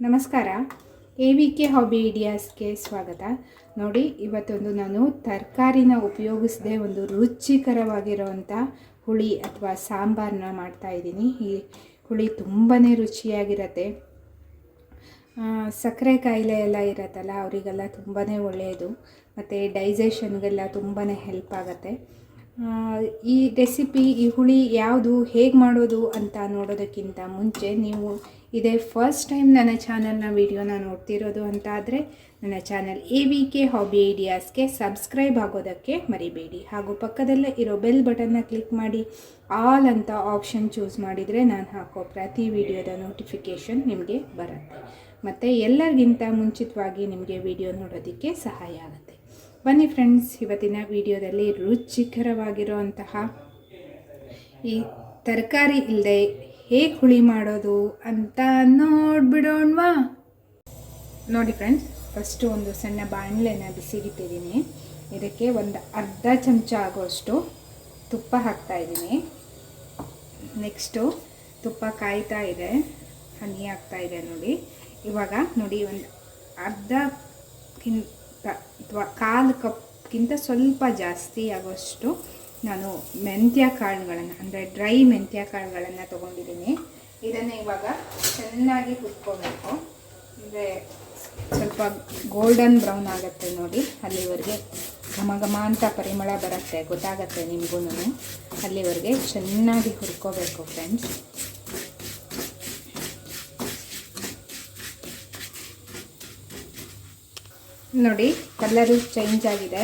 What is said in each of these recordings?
ನಮಸ್ಕಾರ. A V K hobby ಐಡಿಯಾಸ್ಗೆ ಸ್ವಾಗತ. ನೋಡಿ, ಇವತ್ತೊಂದು ನಾನು ತರಕಾರಿನ ಉಪಯೋಗಿಸದೆ ಒಂದು ರುಚಿಕರವಾಗಿರುವಂಥ ಹುಳಿ ಅಥವಾ ಸಾಂಬಾರನ್ನ ಮಾಡ್ತಾ ಇದ್ದೀನಿ. ಈ ಹುಳಿ ತುಂಬಾ ರುಚಿಯಾಗಿರತ್ತೆ. ಸಕ್ಕರೆ ಕಾಯಿಲೆ ಎಲ್ಲ ಇರತ್ತಲ್ಲ, ಅವರಿಗೆಲ್ಲ ತುಂಬಾ ಒಳ್ಳೆಯದು. ಮತ್ತು ಡೈಜೆಷನ್ಗೆಲ್ಲ ತುಂಬಾ ಹೆಲ್ಪ್ ಆಗುತ್ತೆ. ಈ ರೆಸಿಪಿ ಈ ಹುಳಿ ಯಾವುದು, ಹೇಗೆ ಮಾಡೋದು ಅಂತ ನೋಡೋದಕ್ಕಿಂತ ಮುಂಚೆ ನೀವು ಇದೇ ಫಸ್ಟ್ ಟೈಮ್ ನನ್ನ ಚಾನಲ್ನ ವೀಡಿಯೋನ ನೋಡ್ತಿರೋದು ಅಂತ ಆದರೆ ನನ್ನ channel A V K hobby ಐಡಿಯಾಸ್ಗೆ subscribe ಆಗೋದಕ್ಕೆ ಮರಿಬೇಡಿ. ಹಾಗೂ ಪಕ್ಕದಲ್ಲೇ ಇರೋ ಬೆಲ್ ಬಟನ್ನ ಕ್ಲಿಕ್ ಮಾಡಿ ಆಲ್ ಅಂತ ಆಪ್ಷನ್ ಚೂಸ್ ಮಾಡಿದರೆ ನಾನು ಹಾಕೋ ಪ್ರತಿ ವಿಡಿಯೋದ ನೋಟಿಫಿಕೇಷನ್ ನಿಮಗೆ ಬರುತ್ತೆ. ಮತ್ತು ಎಲ್ಲರಿಗಿಂತ ಮುಂಚಿತವಾಗಿ ನಿಮಗೆ ವಿಡಿಯೋ ನೋಡೋದಕ್ಕೆ ಸಹಾಯ ಆಗುತ್ತೆ. ಬನ್ನಿ ಫ್ರೆಂಡ್ಸ್ ಇವತ್ತಿನ ವಿಡಿಯೋದಲ್ಲಿ ರುಚಿಕರವಾಗಿರುವಂತಹ ಈ ತರಕಾರಿ ಇಲ್ಲದೆ ಹೇಗೆ ಹುಳಿ ಮಾಡೋದು ಅಂತ ನೋಡ್ಬಿಡೋಣವಾ. ನೋಡಿ ಫ್ರೆಂಡ್ಸ್ ಫಸ್ಟು ಒಂದು ಸಣ್ಣ ಬಾಣಲೆನ ಬಿಸಿಗಿಟ್ಟಿದ್ದೀನಿ. ಇದಕ್ಕೆ ಒಂದು ಅರ್ಧ ಚಮಚ ಆಗೋಷ್ಟು ತುಪ್ಪ ಹಾಕ್ತಾ ಇದ್ದೀನಿ. ನೆಕ್ಸ್ಟು ತುಪ್ಪ ಕಾಯ್ತಾ ಇದೆ. ಹನಿ ಆಗ್ತಾ ಇದೆ ನೋಡಿ. ಇವಾಗ ನೋಡಿ ಒಂದು ಅರ್ಧಕ್ಕಿಂತ ಅಥವಾ ಕಾಲು ಕಪ್ಗಿಂತ ಸ್ವಲ್ಪ ಜಾಸ್ತಿ ಆಗುವಷ್ಟು ನಾನು ಮೆಂತ್ಯ ಕಾಳುಗಳನ್ನು, ಅಂದರೆ ಡ್ರೈ ಮೆಂತ್ಯ ಕಾಳುಗಳನ್ನು ತೊಗೊಂಡಿದ್ದೀನಿ. ಇದನ್ನು ಇವಾಗ ಚೆನ್ನಾಗಿ ಹುರ್ಕೋಬೇಕು ಅಂದರೆ ಸ್ವಲ್ಪ ಗೋಲ್ಡನ್ ಬ್ರೌನ್ ಆಗುತ್ತೆ ನೋಡಿ, ಅಲ್ಲಿವರೆಗೆ ಘಮ ಘಮ ಅಂತ ಪರಿಮಳ ಬರುತ್ತೆ, ಗೊತ್ತಾಗತ್ತೆ ನಿಮಗೂ ಅಲ್ಲಿವರೆಗೆ ಚೆನ್ನಾಗಿ ಹುರ್ಕೋಬೇಕು ಫ್ರೆಂಡ್ಸ್. ನೋಡಿ ಕಲ್ಲರು ಚೇಂಜ್ ಆಗಿದೆ.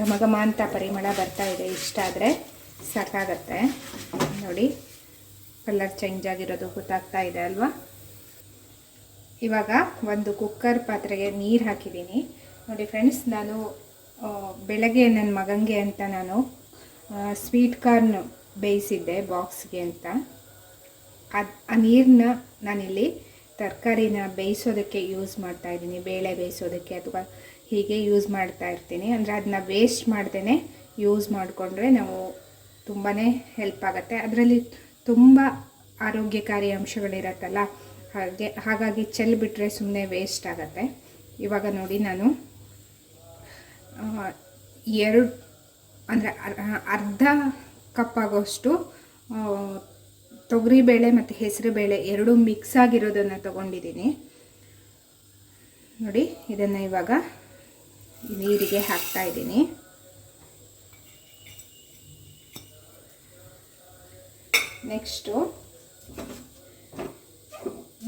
ಘಮ ಘಮ ಅಂತ ಪರಿಮಳ ಬರ್ತಾ ಇದೆ, ಇಷ್ಟ ಆದರೆ ಸಾಕಾಗತ್ತೆ. ನೋಡಿ ಕಲರ್ ಚೇಂಜ್ ಆಗಿರೋದು ಗೊತ್ತಾಗ್ತಾ ಇದೆ ಅಲ್ವಾ? ಇವಾಗ ಒಂದು ಕುಕ್ಕರ್ ಪಾತ್ರೆಗೆ ನೀರು ಹಾಕಿದ್ದೀನಿ. ನೋಡಿ ಫ್ರೆಂಡ್ಸ್ ನಾನು ಬೆಳಗ್ಗೆ ನನ್ನ ಮಗನಿಗೆ ಅಂತ ನಾನು ಸ್ವೀಟ್ ಕಾರ್ನ್ ಬೇಯಿಸಿದ್ದೆ ಬಾಕ್ಸ್ಗೆ ಅಂತ. ಅದು, ಆ ನೀರನ್ನ ನಾನಿಲ್ಲಿ ತರಕಾರಿನ ಬೇಯಿಸೋದಕ್ಕೆ ಯೂಸ್ ಮಾಡ್ತಾ ಇದ್ದೀನಿ, ಬೇಳೆ ಬೇಯಿಸೋದಕ್ಕೆ ಅಥವಾ ಹೀಗೆ ಯೂಸ್ ಮಾಡ್ತಾ ಇರ್ತೀನಿ. ಅಂದರೆ ಅದನ್ನ ವೇಸ್ಟ್ ಮಾಡ್ದೇ ಯೂಸ್ ಮಾಡಿಕೊಂಡ್ರೆ ನಾವು ತುಂಬಾ ಹೆಲ್ಪ್ ಆಗುತ್ತೆ. ಅದರಲ್ಲಿ ತುಂಬ ಆರೋಗ್ಯಕಾರಿ ಅಂಶಗಳಿರತ್ತಲ್ಲ. ಹಾಗೆ, ಹಾಗಾಗಿ ಚೆಲ್ಬಿಟ್ರೆ ಸುಮ್ಮನೆ ವೇಸ್ಟ್ ಆಗುತ್ತೆ. ಇವಾಗ ನೋಡಿ ನಾನು ಎರಡು, ಅಂದರೆ ಅರ್ಧ ಕಪ್ ಆಗೋಷ್ಟು ತೊಗರಿಬೇಳೆ ಮತ್ತು ಹೆಸರುಬೇಳೆ ಎರಡೂ ಮಿಕ್ಸ್ ಆಗಿರೋದನ್ನು ತೊಗೊಂಡಿದ್ದೀನಿ. ನೋಡಿ, ಇದನ್ನು ಇವಾಗ ನೀರಿಗೆ ಹಾಕ್ತಾ ಇದ್ದೀನಿ. ನೆಕ್ಸ್ಟು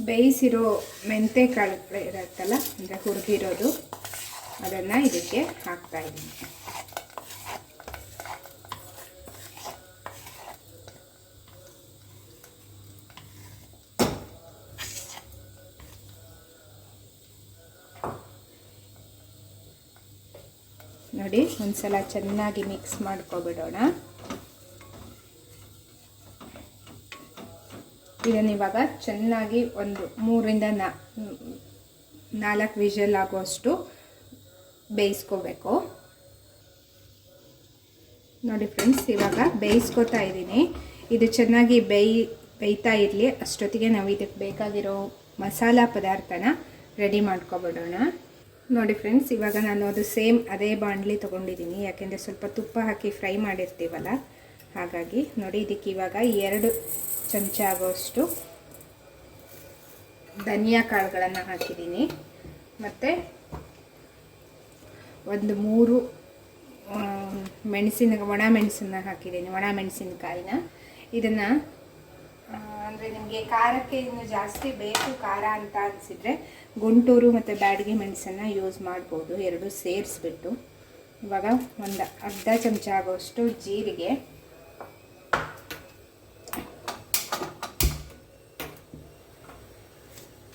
ಬೇಯಿಸಿರೋ ಮೆಂತೆ ಕಾಳು ಇರುತ್ತಲ್ಲ ಅಂದರೆ ಹುರಿದಿರೋದು ಅದನ್ನು ಇದಕ್ಕೆ ಹಾಕ್ತಾ ಇದ್ದೀನಿ. ನೋಡಿ, ಒಂದ್ಸಲ ಚೆನ್ನಾಗಿ ಮಿಕ್ಸ್ ಮಾಡ್ಕೊಬಿಡೋಣ. ಇದನ್ನ ಇವಾಗ ಚೆನ್ನಾಗಿ ಒಂದು ಮೂರಿಂದ ನಾಲ್ಕು ವಿಷಲ್ ಆಗುವಷ್ಟು ಬೇಯಿಸ್ಕೋಬೇಕು. ನೋಡಿ ಫ್ರೆಂಡ್ಸ್ ಇವಾಗ ಬೇಯಿಸ್ಕೊತಾ ಇದ್ದೀನಿ. ಇದು ಚೆನ್ನಾಗಿ ಬೇಯಿ, ಬೇಯ್ತಾ ಇರಲಿ. ಅಷ್ಟೊತ್ತಿಗೆ ನಾವು ಇದಕ್ಕೆ ಬೇಕಾಗಿರೋ ಮಸಾಲ ಪದಾರ್ಥನ ರೆಡಿ ಮಾಡ್ಕೊಬಿಡೋಣ. ನೋಡಿ ಫ್ರೆಂಡ್ಸ್ ಇವಾಗ ನಾನು ಅದು ಸೇಮ್ ಅದೇ ಬಾಣಲಿ ತೊಗೊಂಡಿದ್ದೀನಿ. ಯಾಕೆಂದರೆ ಸ್ವಲ್ಪ ತುಪ್ಪ ಹಾಕಿ ಫ್ರೈ ಮಾಡಿರ್ತೀವಲ್ಲ, ಹಾಗಾಗಿ ನೋಡಿ ಇದಕ್ಕೆ ಇವಾಗ ಎರಡು ಚಮಚ ಆಗೋಷ್ಟು ಧನಿಯಾ ಕಾಳುಗಳನ್ನು ಹಾಕಿದ್ದೀನಿ. ಮತ್ತು ಒಂದು ಮೂರು ಮೆಣಸಿನ, ಒಣ ಮೆಣಸನ್ನ ಹಾಕಿದ್ದೀನಿ, ಒಣ ಮೆಣಸಿನಕಾಯಿನ. ಇದನ್ನು ಅಂದರೆ ನಿಮಗೆ ಖಾರಕ್ಕೆ ಇನ್ನು ಜಾಸ್ತಿ ಬೇಕು ಖಾರ ಅಂತ ಅನಿಸಿದರೆ ಗುಂಟೂರು ಮತ್ತು ಬ್ಯಾಡಿಗೆ ಮೆಣಸನ್ನು ಯೂಸ್ ಮಾಡ್ಬೋದು. ಎರಡು ಸೇರಿಸ್ಬಿಟ್ಟು. ಇವಾಗ ಒಂದು ಅರ್ಧ ಚಮಚ ಆಗೋಷ್ಟು ಜೀರಿಗೆ.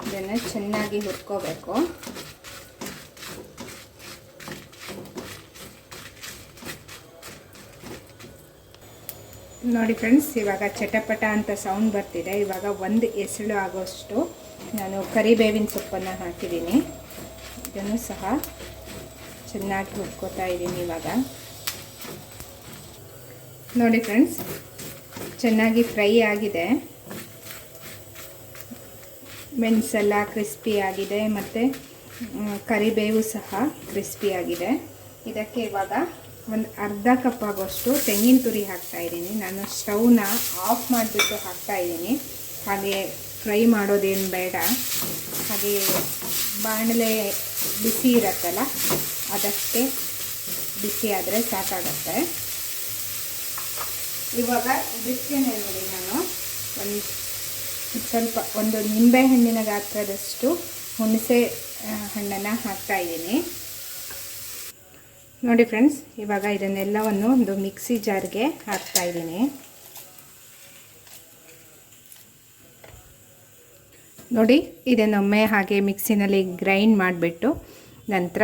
ಇದನ್ನು ಚೆನ್ನಾಗಿ ಹುರ್ಕೋಬೇಕು. ನೋಡಿ ಫ್ರೆಂಡ್ಸ್ ಇವಾಗ ಚಟಪಟ ಅಂತ ಸೌಂಡ್ ಬರ್ತಿದೆ. ಇವಾಗ ಒಂದು ಎಸಳು ಆಗೋಷ್ಟು ನಾನು ಕರಿಬೇವಿನ ಸೊಪ್ಪನ್ನು ಹಾಕಿದ್ದೀನಿ. ಇದನ್ನು ಸಹ ಚೆನ್ನಾಗಿ ಹುಡ್ಕೋತಾ ಇದ್ದೀನಿ ಇವಾಗ. ನೋಡಿ ಫ್ರೆಂಡ್ಸ್ ಚೆನ್ನಾಗಿ ಫ್ರೈ ಆಗಿದೆ. ಮೆಣಸೆಲ್ಲ ಕ್ರಿಸ್ಪಿ ಆಗಿದೆ ಮತ್ತು ಕರಿಬೇವು ಸಹ ಕ್ರಿಸ್ಪಿ ಆಗಿದೆ. ಇದಕ್ಕೆ ಇವಾಗ ಒಂದು ಅರ್ಧ ಕಪ್ ಆಗೋಷ್ಟು ತೆಂಗಿನ ತುರಿ ಹಾಕ್ತಾ ಇದ್ದೀನಿ. ನಾನು ಸ್ಟವ್ನ ಆಫ್ ಮಾಡಿಬಿಟ್ಟು ಹಾಕ್ತಾ ಇದ್ದೀನಿ. ಹಾಗೆ ಫ್ರೈ ಮಾಡೋದೇನು ಬೇಡ. ಹಾಗೆ ಬಾಣಲೆ ಬಿಸಿ ಇರತ್ತಲ್ಲ, ಅದಕ್ಕೆ ಬಿಸಿ ಆದರೆ ಸಾಕಾಗತ್ತೆ. ಇವಾಗ ಇದಕ್ಕೇನೆ ನೋಡಿ ನಾನು. ಒಂದು ಸ್ವಲ್ಪ ಒಂದು ನಿಂಬೆ ಹಣ್ಣಿನ ಗಾತ್ರದಷ್ಟು ಹುಣಸೆ ಹಣ್ಣನ್ನು ಹಾಕ್ತಾ ಇದ್ದೀನಿ. ನೋಡಿ ಫ್ರೆಂಡ್ಸ್, ಇವಾಗ ಇದನ್ನೆಲ್ಲವನ್ನು ಒಂದು ಮಿಕ್ಸಿ ಜಾರ್ಗೆ ಹಾಕ್ತಾ ಇದ್ದೀನಿ. ನೋಡಿ ಇದನ್ನೊಮ್ಮೆ ಹಾಗೆ ಮಿಕ್ಸಿನಲ್ಲಿ ಗ್ರೈಂಡ್ ಮಾಡಿಬಿಟ್ಟು ನಂತರ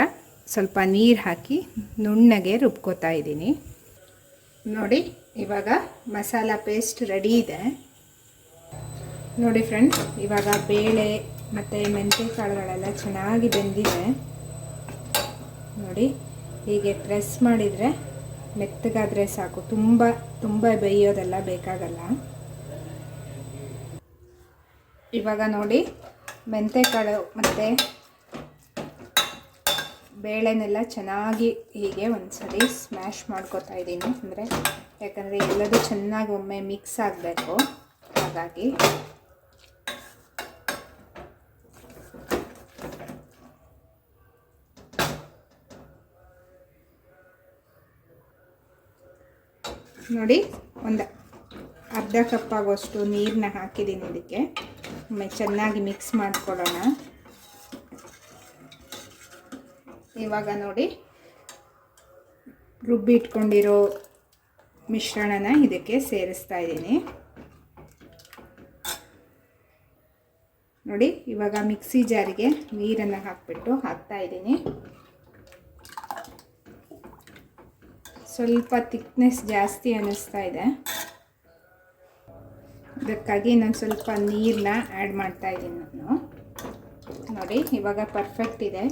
ಸ್ವಲ್ಪ ನೀರು ಹಾಕಿ ನುಣ್ಣಗೆ ರುಬ್ಕೋತಾ ಇದ್ದೀನಿ. ನೋಡಿ, ಇವಾಗ ಮಸಾಲ ಪೇಸ್ಟ್ ರೆಡಿ ಇದೆ. ನೋಡಿ ಫ್ರೆಂಡ್ಸ್, ಇವಾಗ ಬೇಳೆ ಮತ್ತು ಮೆಂತ್ಯ ಕಾಳುಗಳೆಲ್ಲ ಚೆನ್ನಾಗಿ ಬೆಂದಿದೆ. ನೋಡಿ ಹೀಗೆ ಪ್ರೆಸ್ ಮಾಡಿದರೆ ಮೆತ್ತಗಾದರೆ ಸಾಕು. ತುಂಬ ತುಂಬ ಬೇಯೋದೆಲ್ಲ ಬೇಕಾಗಲ್ಲ. ಇವಾಗ ನೋಡಿ ಮೆಂತೆಕಾಳು ಮತ್ತು ಬೇಳೆನೆಲ್ಲ ಚೆನ್ನಾಗಿ ಹೀಗೆ ಒಂದ್ಸರಿ ಸ್ಮ್ಯಾಶ್ ಮಾಡ್ಕೊತಾ ಇದ್ದೀನಿ. ಅಂದರೆ ಯಾಕಂದರೆ ಎಲ್ಲದೂ ಚೆನ್ನಾಗಿ ಒಮ್ಮೆ ಮಿಕ್ಸ್ ಆಗಬೇಕು. ಹಾಗಾಗಿ ನೋಡಿ, ಒಂದು ಅರ್ಧ ಕಪ್ ಆಗೋಷ್ಟು ನೀರನ್ನ ಹಾಕಿದ್ದೀನಿ ಇದಕ್ಕೆ. ಒಮ್ಮೆ ಚೆನ್ನಾಗಿ ಮಿಕ್ಸ್ ಮಾಡಿಕೊಡೋಣ. ಇವಾಗ ನೋಡಿ, ರುಬ್ಬಿ ಇಟ್ಕೊಂಡಿರೋ ಮಿಶ್ರಣನ ಇದಕ್ಕೆ ಸೇರಿಸ್ತಾ ಇದ್ದೀನಿ. ನೋಡಿ, ಇವಾಗ ಮಿಕ್ಸಿ ಜಾರಿಗೆ ನೀರನ್ನು ಹಾಕಿಬಿಟ್ಟು ಹಾಕ್ತಾ ಇದ್ದೀನಿ. ಸ್ವಲ್ಪ ತಿಕ್ನೆಸ್ ಜಾಸ್ತಿ ಅನ್ನಿಸ್ತಾ ಇದೆ. ಇದಕ್ಕಾಗಿ ನಾನು ಸ್ವಲ್ಪ ನೀರನ್ನ ಆ್ಯಡ್ ಮಾಡ್ತಾ ಇದ್ದೀನಿ ನಾನು. ನೋಡಿ, ಇವಾಗ ಪರ್ಫೆಕ್ಟ್ ಇದೆ.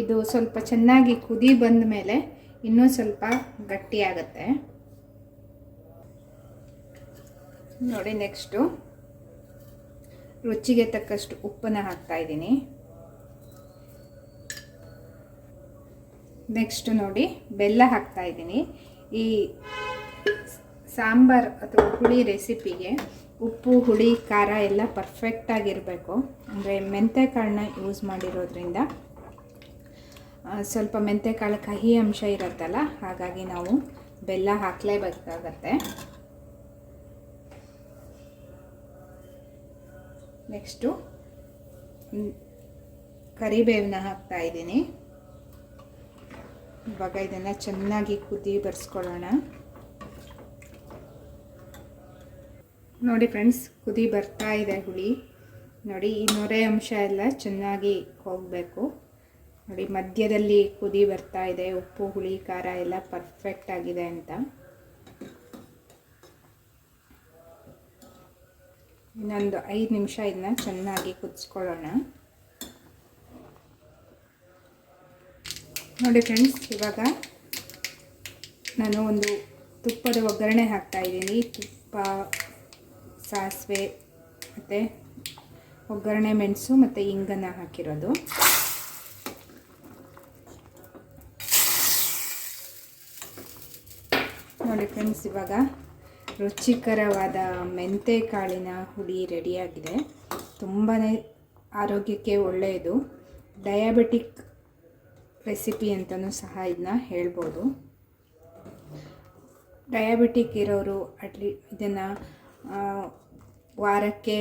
ಇದು ಸ್ವಲ್ಪ ಚೆನ್ನಾಗಿ ಕುದಿ ಬಂದ ಮೇಲೆ ಇನ್ನೂ ಸ್ವಲ್ಪ ಗಟ್ಟಿಯಾಗತ್ತೆ ನೋಡಿ ನೆಕ್ಸ್ಟು ರುಚಿಗೆ ತಕ್ಕಷ್ಟು ಉಪ್ಪನ್ನು ಹಾಕ್ತಾ ನೆಕ್ಸ್ಟ್ ನೋಡಿ, ಬೆಲ್ಲ ಹಾಕ್ತಾ ಇದ್ದೀನಿ. ಈ ಸಾಂಬಾರ್ ಅಥವಾ ಹುಳಿ ರೆಸಿಪಿಗೆ ಉಪ್ಪು, ಹುಳಿ, ಖಾರ ಎಲ್ಲ ಪರ್ಫೆಕ್ಟಾಗಿರಬೇಕು ಅಂದರೆ ಮೆಂತೆಕಾಳನ್ನ ಯೂಸ್ ಮಾಡಿರೋದ್ರಿಂದ ಸ್ವಲ್ಪ ಮೆಂತೆಕಾಳು ಕಹಿ ಅಂಶ ಇರುತ್ತಲ್ಲ, ಹಾಗಾಗಿ ನಾವು ಬೆಲ್ಲ ಹಾಕಲೇಬೇಕಾಗತ್ತೆ. ನೆಕ್ಸ್ಟು ಕರಿಬೇವನ್ನ ಹಾಕ್ತಾ ಇದ್ದೀನಿ. ಇವಾಗ ಇದನ್ನು ಚೆನ್ನಾಗಿ ಕುದಿ ಬರ್ಸ್ಕೊಳ್ಳೋಣ. ನೋಡಿ ಫ್ರೆಂಡ್ಸ್, ಕುದಿ ಬರ್ತಾ ಇದೆ ಹುಳಿ. ನೋಡಿ, ಈ ನೊರೆ ಅಂಶ ಎಲ್ಲ ಚೆನ್ನಾಗಿ ಹೋಗಬೇಕು. ನೋಡಿ, ಮಧ್ಯದಲ್ಲಿ ಕುದಿ ಬರ್ತಾ ಇದೆ, ಉಪ್ಪು, ಹುಳಿ, ಖಾರ ಎಲ್ಲ ಪರ್ಫೆಕ್ಟ್ ಆಗಿದೆ ಅಂತ. ಇನ್ನೊಂದು ಐದು ನಿಮಿಷ ಇದನ್ನ ಚೆನ್ನಾಗಿ ಕುದಿಸ್ಕೊಳ್ಳೋಣ. ನೋಡಿ ಫ್ರೆಂಡ್ಸ್, ಇವಾಗ ನಾನು ಒಂದು ತುಪ್ಪದ ಒಗ್ಗರಣೆ ಹಾಕ್ತಾ ಇದ್ದೀನಿ. ತುಪ್ಪ, ಸಾಸಿವೆ, ಮತ್ತು ಒಗ್ಗರಣೆ ಮೆಣಸು ಮತ್ತು ಇಂಗನ್ನು ಹಾಕಿರೋದು. ನೋಡಿ ಫ್ರೆಂಡ್ಸ್, ಇವಾಗ ರುಚಿಕರವಾದ ಮೆಂತೆ ಕಾಳಿನ ಹುಳಿ ರೆಡಿಯಾಗಿದೆ. ತುಂಬಾ ಆರೋಗ್ಯಕ್ಕೆ ಒಳ್ಳೆಯದು. ಡಯಾಬಿಟಿಕ್ ರೆಸಿಪಿ ಅಂತಲೂ ಸಹ ಇದನ್ನ ಹೇಳ್ಬೋದು. ಡಯಾಬಿಟಿಕ್ ಇರೋರು ಅಟ್ಲಿ ಇದನ್ನು ವಾರಕ್ಕೆ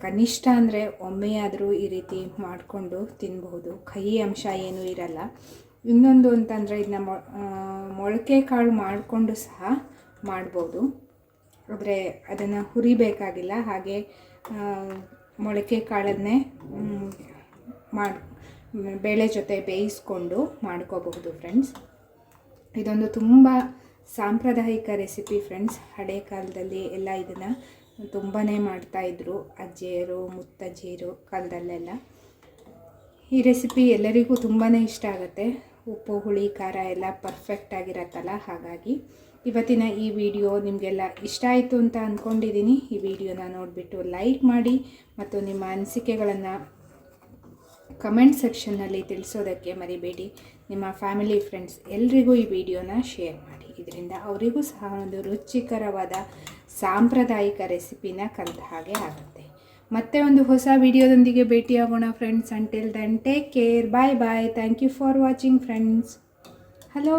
ಕನಿಷ್ಠ ಅಂದರೆ ಒಮ್ಮೆಯಾದರೂ ಈ ರೀತಿ ಮಾಡಿಕೊಂಡು ತಿನ್ಬಹುದು. ಕಹಿ ಅಂಶ ಏನೂ ಇರಲ್ಲ. ಇನ್ನೊಂದು ಅಂತಂದರೆ ಇದನ್ನ ಮೊಳಕೆ ಕಾಳು ಮಾಡಿಕೊಂಡು ಸಹ ಮಾಡ್ಬೋದು. ಆದರೆ ಅದನ್ನು ಹುರಿಬೇಕಾಗಿಲ್ಲ. ಹಾಗೆ ಮೊಳಕೆ ಕಾಳನ್ನೇ ಮಾಡಿ ಬೇಳೆ ಜೊತೆ ಬೇಯಿಸ್ಕೊಂಡು ಮಾಡ್ಕೋಬಹುದು ಫ್ರೆಂಡ್ಸ್ ಇದೊಂದು ತುಂಬ ಸಾಂಪ್ರದಾಯಿಕ ರೆಸಿಪಿ ಫ್ರೆಂಡ್ಸ್ ಹಳೆ ಕಾಲದಲ್ಲಿ ಎಲ್ಲ ಇದನ್ನು ತುಂಬಾ ಮಾಡ್ತಾಯಿದ್ರು ಅಜ್ಜಿಯರು, ಮುತ್ತಜ್ಜಿಯರು ಕಾಲದಲ್ಲೆಲ್ಲ. ಈ ರೆಸಿಪಿ ಎಲ್ಲರಿಗೂ ತುಂಬಾ ಇಷ್ಟ ಆಗುತ್ತೆ. ಉಪ್ಪು, ಹುಳಿ, ಖಾರ ಎಲ್ಲ ಪರ್ಫೆಕ್ಟ್ ಆಗಿರತ್ತಲ್ಲ, ಹಾಗಾಗಿ. ಇವತ್ತಿನ ಈ ವಿಡಿಯೋ ನಿಮಗೆಲ್ಲ ಇಷ್ಟ ಆಯಿತು ಅಂತ ಅಂದ್ಕೊಂಡಿದ್ದೀನಿ ಈ ವಿಡಿಯೋನ ನೋಡಿಬಿಟ್ಟು ಲೈಕ್ ಮಾಡಿ ಮತ್ತು ನಿಮ್ಮ ಅನಿಸಿಕೆಗಳನ್ನು ಕಮೆಂಟ್ ಸೆಕ್ಷನ್ನಲ್ಲಿ ತಿಳಿಸೋದಕ್ಕೆ ಮರಿಬೇಡಿ. ನಿಮ್ಮ ಫ್ಯಾಮಿಲಿ, ಫ್ರೆಂಡ್ಸ್ ಎಲ್ರಿಗೂ ಈ ವಿಡಿಯೋನ ಶೇರ್ ಮಾಡಿ. ಇದರಿಂದ ಅವರಿಗೂ ಸಹ ಒಂದು ರುಚಿಕರವಾದ ಸಾಂಪ್ರದಾಯಿಕ ರೆಸಿಪಿನ ಕಲಿತ ಹಾಗೆ ಆಗುತ್ತೆ. ಮತ್ತೆ ಒಂದು ಹೊಸ ವಿಡಿಯೋದೊಂದಿಗೆ ಭೇಟಿಯಾಗೋಣ friends until then take care bye bye thank you for watching friends hello